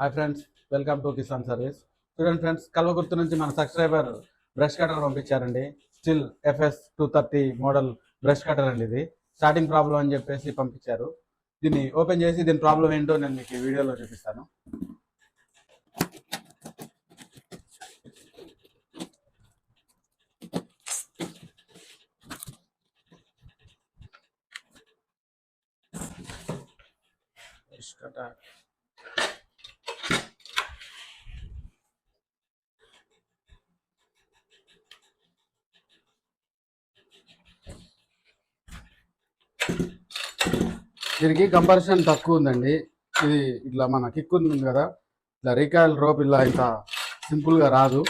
Hi friends welcome to Kisan service. చూడండి friends Kalwakurthy నుంచి మన సబ్స్క్రైబర్ బ్రష్ కటర్ పంపించారండి. Still FS two thirty model brush cutter అండి ఇది. స్టార్టింగ్ ప్రాబ్లం అని చెప్పేసి పంపించారు. దీన్ని ఓపెన్ చేసి దీని ప్రాబ్లం ఏంటో నేను మీకు వీడియోలో చూపిస్తాను. బ్రష్ కటర్ దీనికి కంపారిజన్ తక్కువ ఉందండి. ఇది ఇట్లా మన కిక్ ఉంది కదా. ఇట్లా రీకాయల్ రోప్ ఇలా ఇంత సింపుల్గా రాదు.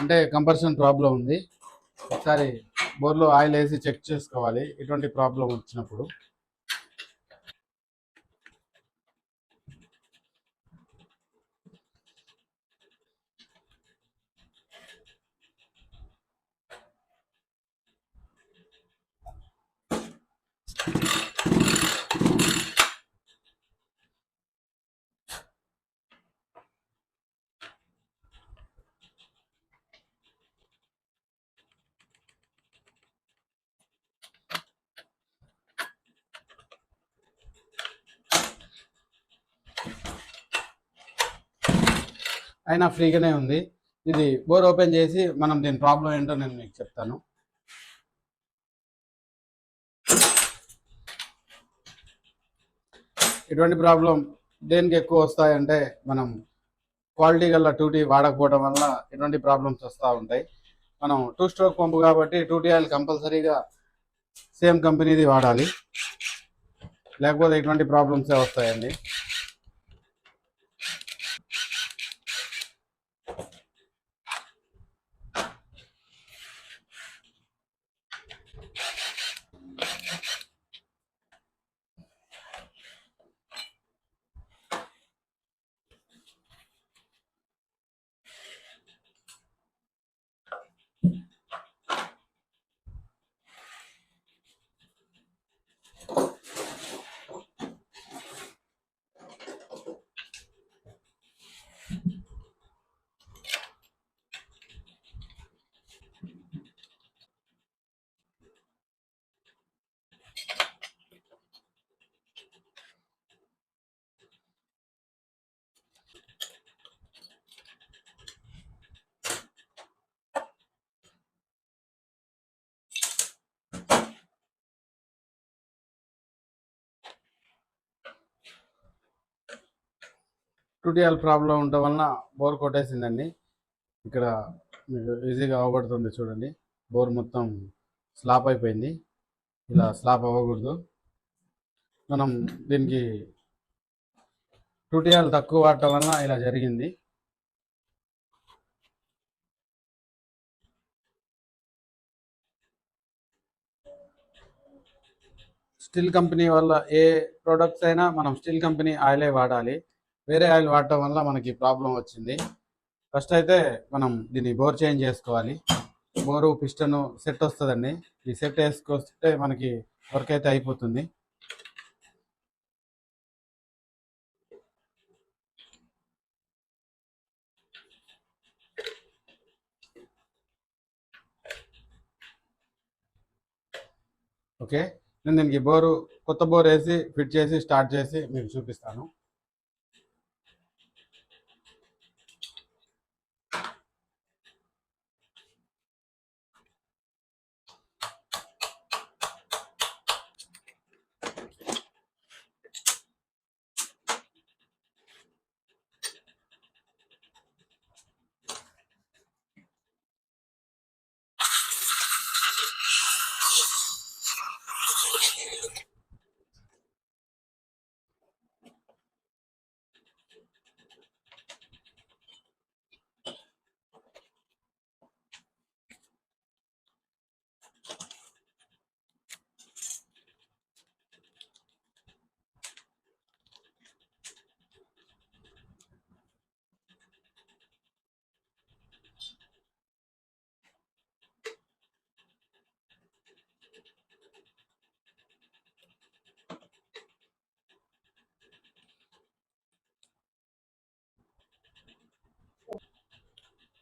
అంటే కంపారిజన్ ప్రాబ్లం ఉంది. ఒకసారి బోర్లో ఆయిల్ వేసి చెక్ చేసుకోవాలి. ఇటువంటి ప్రాబ్లం వచ్చినప్పుడు. అయినా ఫ్రీగానే ఉంది. ఇది బోర్ ఓపెన్ చేసి మనం దీని ప్రాబ్లం ఏంటో నేను మీకు చెప్తాను. ఇటువంటి ప్రాబ్లం దేనికి ఎక్కువ వస్తాయంటే మనం క్వాలిటీ గల టూటీ వాడకపోవడం వల్ల ఇటువంటి ప్రాబ్లమ్స్ వస్తూ ఉంటాయి. మనం టూ స్ట్రోక్ పంపు కాబట్టి టూటీ ఆయిల్ కంపల్సరీగా సేమ్ కంపెనీది వాడాలి. లేకపోతే ఇటువంటి ప్రాబ్లమ్సే వస్తాయండి. టూటీఎల్ ప్రాబ్లం ఉండటం వలన బోర్ కొట్టేసిందండి. ఇక్కడ మీకు ఈజీగా అవబడుతుంది చూడండి. బోర్ మొత్తం స్లాప్ అయిపోయింది. ఇలా స్లాప్ అవ్వకూడదు. మనం దీనికి ట్యూటోరియల్ తక్కువ వాడటం వలన ఇలా జరిగింది. స్టీల్ కంపెనీ వల్ల ఏ ప్రోడక్ట్స్ అయినా మనం స్టీల్ కంపెనీ ఆయిలే వాడాలి. వేరే ఆయిల్ వాడటం వల్ల మనకి ప్రాబ్లం వచ్చింది. ఫస్ట్ అయితే మనం దీన్ని బోర్ చేంజ్ చేసుకోవాలి. బోరు పిస్టన్ సెట్ వస్తుందండి. ఈ సెట్ వేసుకొస్తే మనకి వర్క్ అయితే అయిపోతుంది. ఓకే. నేను దీనికి బోరు కొత్త బోర్ వేసి ఫిట్ చేసి స్టార్ట్ చేసి మీకు చూపిస్తాను.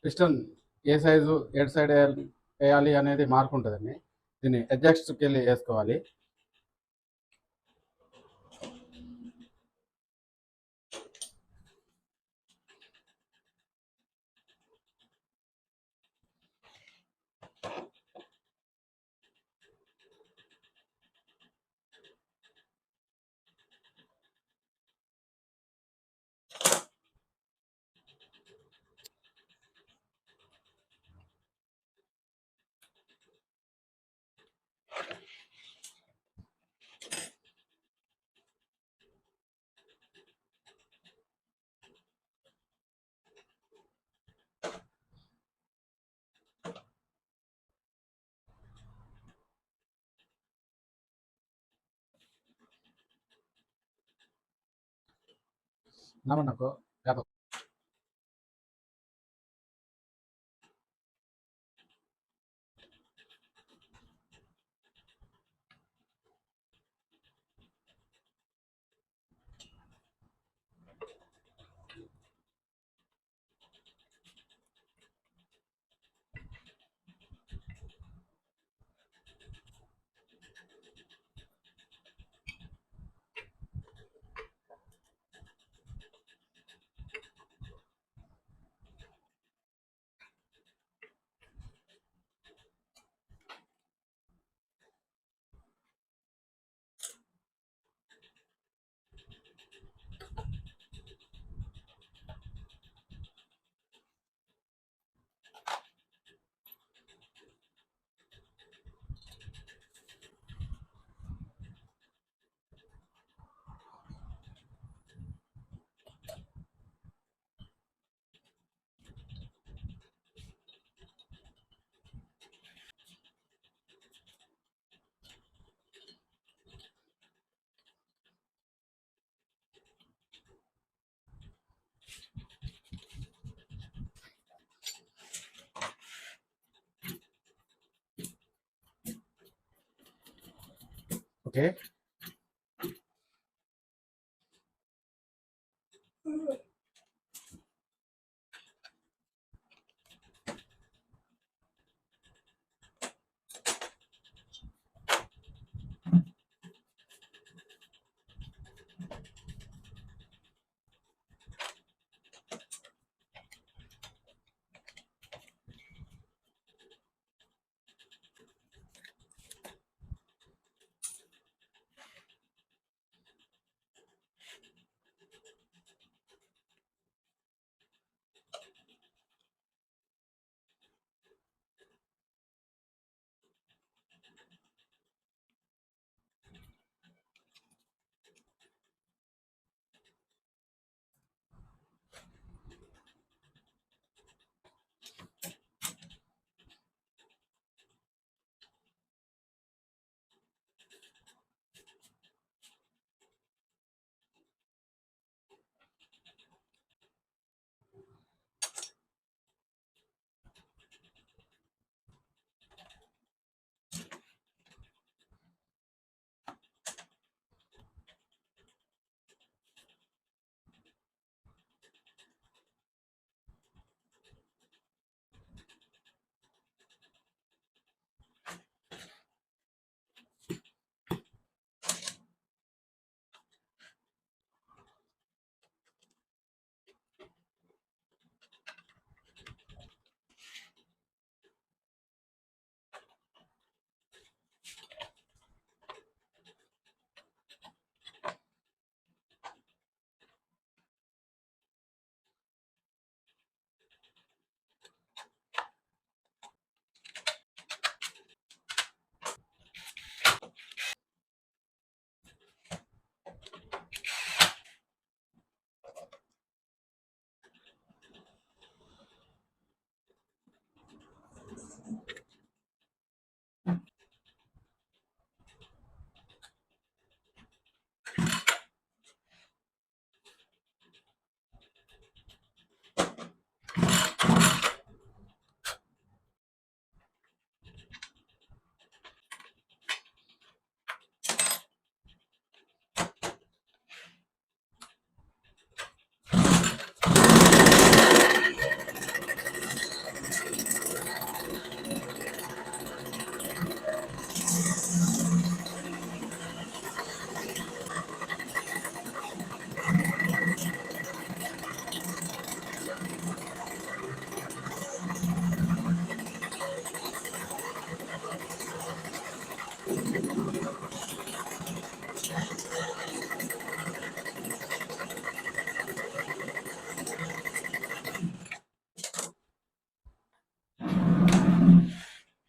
పిస్టన్ ఏ సైజు ఎటు సైడ్ వేయాలి వేయాలి అనేది మార్క్ ఉంటుందండి. దీన్ని అడ్జస్ట్కి వెళ్ళి వేసుకోవాలి. ಆಮೇಲೆ Okay?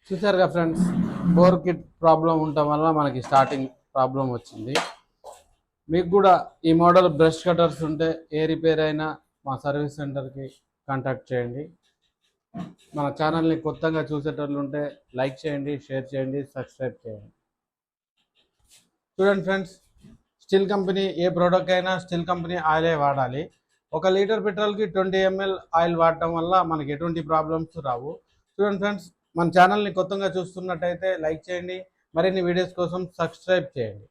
చూసారుగా ఫ్రెండ్స్ బోర్ కిట్ ప్రాబ్లం ఉండటం వల్ల మనకి స్టార్టింగ్ ప్రాబ్లం వచ్చింది. మీకు కూడా ఈ మోడల్ బ్రష్ కటర్స్ ఉంటే ఏ రిపేర్ అయినా మా సర్వీస్ సెంటర్కి కాంటాక్ట్ చేయండి. మన ఛానల్ని కొత్తగా చూసేటట్లు ఉంటే లైక్ చేయండి షేర్ చేయండి సబ్స్క్రైబ్ చేయండి. చూడండి ఫ్రెండ్స్ స్టీల్ కంపెనీ ఏ ప్రోడక్ట్ అయినా స్టీల్ కంపెనీ ఆయిలే వాడాలి. ఒక లీటర్ పెట్రోల్కి ట్వంటీ ఎంఎల్ ఆయిల్ వాడటం వల్ల మనకి ఎటువంటి ప్రాబ్లమ్స్ రావు. చూడండి ఫ్రెండ్స్ మన ఛానల్ని కొత్తగా చూస్తున్నట్టయితే లైక్ చేయండి. మరిన్ని వీడియోస్ కోసం సబ్స్క్రైబ్ చేయండి.